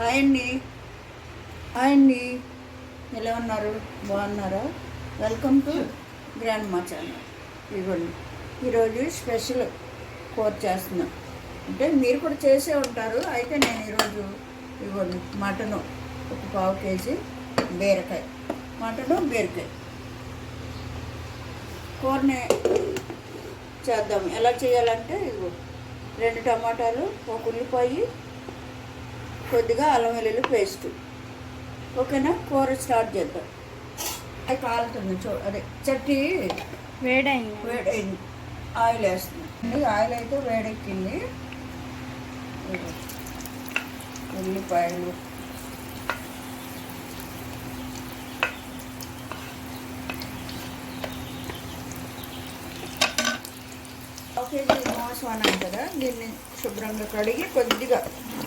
Hi అండి. Hi అండి. ఎలా ఉన్నారు? బాగున్నారా? వెల్కమ్ టు గ్రాండ్ మా ఛానల్ ఇవ్వండి ఈరోజు స్పెషల్ కూర చేస్తున్నాం. అంటే మీరు కూడా చేసే ఉంటారు. అయితే నేను ఈరోజు ఇవ్వండి మటను ఒక పావు కేజీ బీరకాయ. మటను బీరకాయ. కూరని చేద్దాం. ఎలా చేయాలంటే ఇగో రెండు టమాటాలు ఒక ఉల్లిపాయ కొద్దిగా అల్లం వెల్లుల్లి పేస్ట్. ఓకేనా? కూర స్టార్ట్ చేద్దాం. అది కాలుతుంది చూ అదే చట్టి వేడైంది. వేడైంది. ఆయిల్ వేస్తుంది. ఆయిల్ అయితే వేడెక్కింది. ఉల్లిపాయలు కేజీ మోసం అన్నాను కదా? దీన్ని శుభ్రంగా కడిగి కొద్దిగా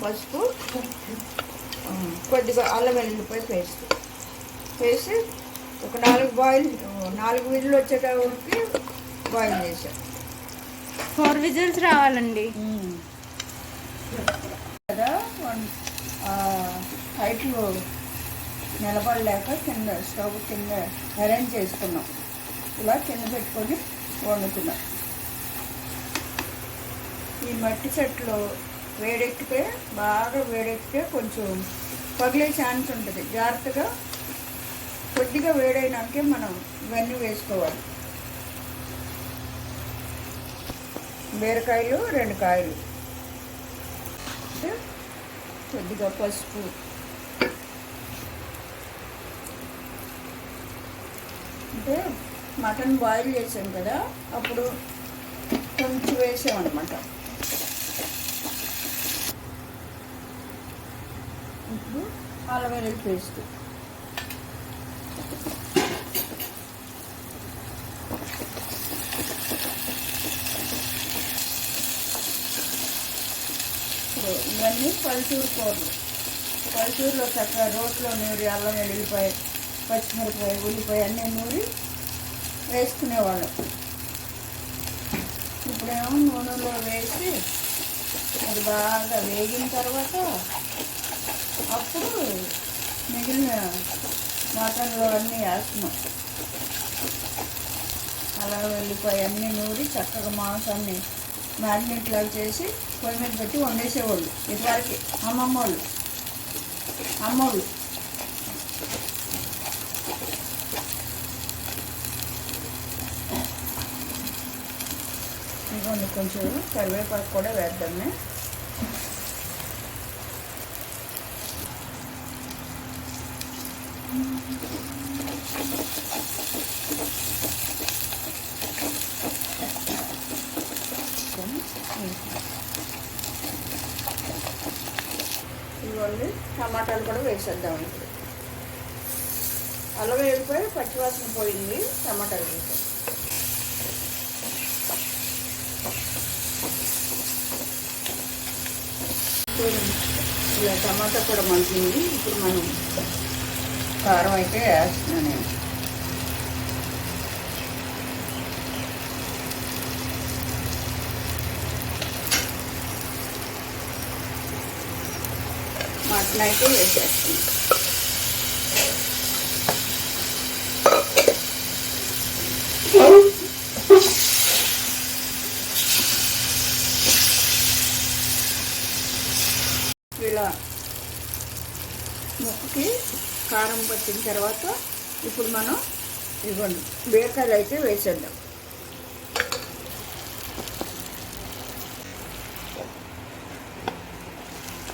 పసుపు కొద్దిగా అల్లం వెల్లుల్లిపాయ పేస్ట్ వేసి ఒక నాలుగు బాయిల్ నాలుగు విజులు వచ్చేటప్పటికి బాయిల్ చేశాను ఫోర్ విజిల్స్ రావాలండి. కదా? హైట్లో నిలబడలేక కింద స్టవ్ కింద అరేంజ్ చేసుకున్నాం. ఇలా కింద పెట్టుకొని వండుతున్నాం ఈ మట్టి చెట్లు వేడెక్కితే బాగా వేడెక్కితే కొంచెం పగిలే ఛాన్స్ ఉంటుంది. జాగ్రత్తగా కొద్దిగా వేడైనాకే మనం ఇవన్నీ వేసుకోవాలి. బీరకాయలు రెండు కాయలు. కొద్దిగా పసుపు. అంటే మటన్ బాయిల్ చేసాం కదా అప్పుడు కొంచెం వేసాం ఇప్పుడు అల్లం వెల్లుల్లి పేస్ట్ ఇవన్నీ పల్లెటూరు కూరలు. పల్లెటూరులో చక్కగా రోట్లో నూరి అల్లం వెల్లుల్లిపాయ పచ్చిమిరపాయ ఉల్లిపాయ అన్నీ నూరి వేసుకునేవాళ్ళం. ఇప్పుడేమో నూనెలో వేసి అది బాగా వేగిన తర్వాత అప్పుడు మిగిలిన మటన్లో అన్నీ వేస్తున్నాం. అలా వెళ్ళిపోయి అన్నీ నూరి చక్కగా మాంసాన్ని మ్యారినేట్ లాగా చేసి పొయ్యి మీద పెట్టి వండేసేవాళ్ళు ఇదివరకు. అమ్మమ్మ వాళ్ళు అమ్మోళ్ళు. ఇదిగోండి కొంచెం కరివేపాకు కూడా వేద్దామే. ఇదిగోండి టమాటాలు కూడా వేసేద్దాం ఇప్పుడు. అల్లం వెళ్ళిపోయి పచ్చివాసన పోయింది టమాటాలు వేసాం ఇలా టమాటా కూడా మంచిది ఇప్పుడు మనం కారం అయితే వేస్తున్నాను నేను మటన్ అయితే వేసేస్తున్నాను ఇలా ముక్కకి కారం పట్టిన తర్వాత ఇప్పుడు మనం ఇవ్వండి. బీరకాయలు అయితే వేసేద్దాం.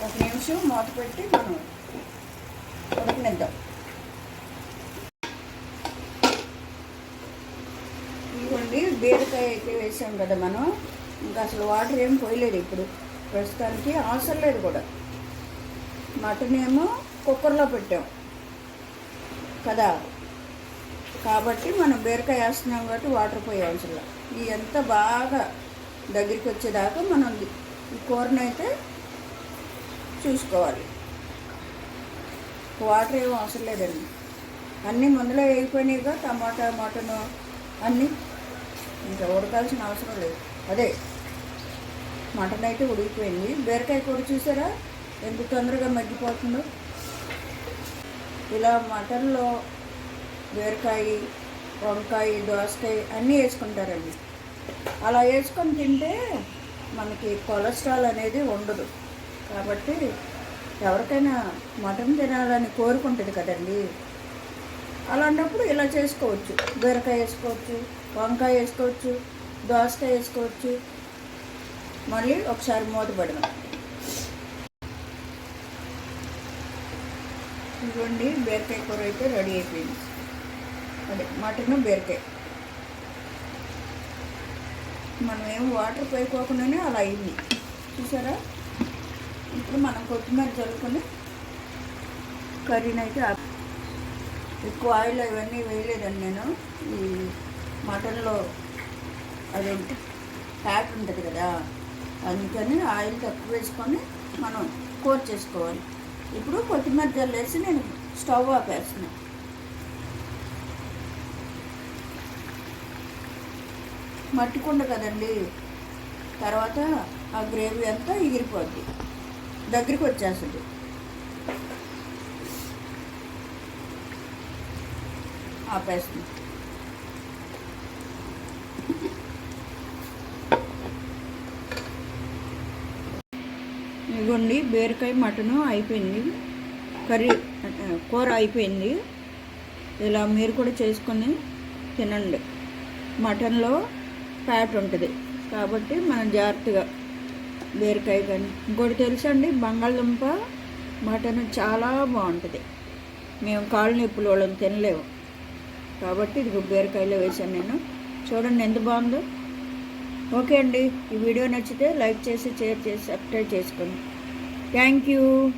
ఒక నిమిషం మూత పెట్టి మనం ఉడకనిద్దాం. ఇవ్వండి బీరకాయ అయితే వేసాం కదా మనం. ఇంకా అసలు వాటర్ ఏం పోయలేదు ఇప్పుడు. ప్రస్తుతానికి అవసరం లేదు కూడా. మటన్ ఏమో కుక్కర్లో పెట్టాం. కదా? కాబట్టి మనం బీరకాయ వేస్తున్నాం కాబట్టి వాటర్ పోయే లేదు. ఇది ఎంత బాగా దగ్గరికి వచ్చేదాకా మనం ఈ కూరనైతే అయితే చూసుకోవాలి. వాటర్ ఏం అవసరం లేదండి. అన్నీ ముందులో వేయిపోయినాయిగా టమాటా మటను అన్నీ. ఇంకా ఉడకాల్సిన అవసరం లేదు. అదే మటన్ అయితే ఉడికిపోయింది. బీరకాయ కూడా చూసారా? ఎంత తొందరగా మగ్గిపోతుందో. ఇలా మటన్లో బీరకాయ వంకాయ దోసకాయ అన్నీ వేసుకుంటారండి. అలా వేసుకొని తింటే మనకి కొలెస్ట్రాల్ అనేది ఉండదు. కాబట్టి ఎవరికైనా మటన్ తినాలని కోరుకుంటుంది కదండి. అలాంటప్పుడు ఇలా చేసుకోవచ్చు. బీరకాయ వేసుకోవచ్చు వంకాయ వేసుకోవచ్చు దోసకాయ వేసుకోవచ్చు. మళ్ళీ ఒకసారి మూత పెడదాం. ఇదిగోండి బీరకాయ కూర అయితే రెడీ అయిపోయింది. అదే మటన్ బీరకాయ. మనం ఏం వాటర్ పోయిపోకుండానే అలా అయింది. చూసారా? ఇప్పుడు మనం కొత్తిమీర చల్లుకొని కర్రీని అయితే ఎక్కువ ఆయిల్ ఇవన్నీ వేయలేదండి నేను. ఈ మటన్లో అదేంటి ఫ్యాట్ ఉంటుంది కదా. అందుకని ఆయిల్ తక్కువ వేసుకొని మనం కూర చేసుకోవాలి. ఇప్పుడు కొత్తిమీర జల్లేసి నేను స్టవ్ ఆపేస్తున్నాను మట్టుకుండ కదండి తర్వాత ఆ గ్రేవీ అంతా ఎగిరిపోద్ది. దగ్గరికి వచ్చేస్తుంది. ఆపేస్తుంది ఇదిగోండి బీరకాయ మటను అయిపోయింది. కర్రీ కూర అయిపోయింది. ఇలా మీరు కూడా చేసుకొని తినండి. మటన్లో ఫ్యాట్ ఉంటుంది. కాబట్టి మనం జాగ్రత్తగా బీరకాయ కానీ ఇంకోటి తెలుసండి బంగాళదుంప మటన్ చాలా బాగుంటుంది. మేము కాళ్ళు నొప్పులు వాళ్ళని తినలేము. కాబట్టి ఇది బీరకాయలో వేసాను నేను. చూడండి ఎంత బాగుందో. ఓకే అండి ఈ వీడియో నచ్చితే లైక్ చేసి షేర్ చేసి సబ్స్క్రైబ్ చేసుకోండి. Thank you.